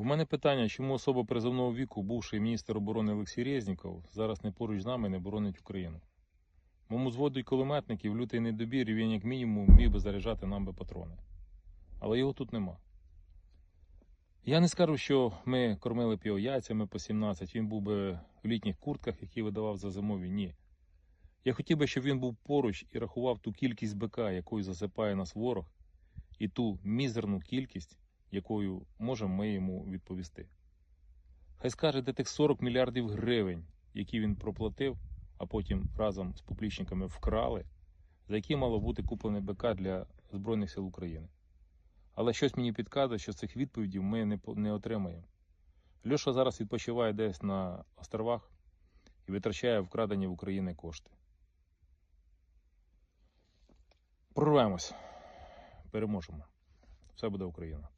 У мене питання, чому особа призовного віку, бувший міністр оборони Олексій Резніков, зараз не поруч з нами не боронить Україну. Моєму зводу й кулеметників лютий недобір, і він як мінімум міг би заряджати нам би патрони. Але його тут нема. Я не скажу, що ми кормили б його яйцями по 17, він був би в літніх куртках, які видавав за зимові. Ні. Я хотів би, щоб він був поруч і рахував ту кількість БК, якою засипає нас ворог, і ту мізерну кількість, якою можемо ми йому відповісти. Хай скаже, де тих 40 мільярдів гривень, які він проплатив, а потім разом з поплічниками вкрали, за які мало бути куплене БК для Збройних сил України. Але щось мені підказує, що цих відповідей ми не, не отримаємо. Льоша зараз відпочиває десь на островах і витрачає вкрадені в Україні кошти. Прорвемось. Переможемо. Все буде Україна.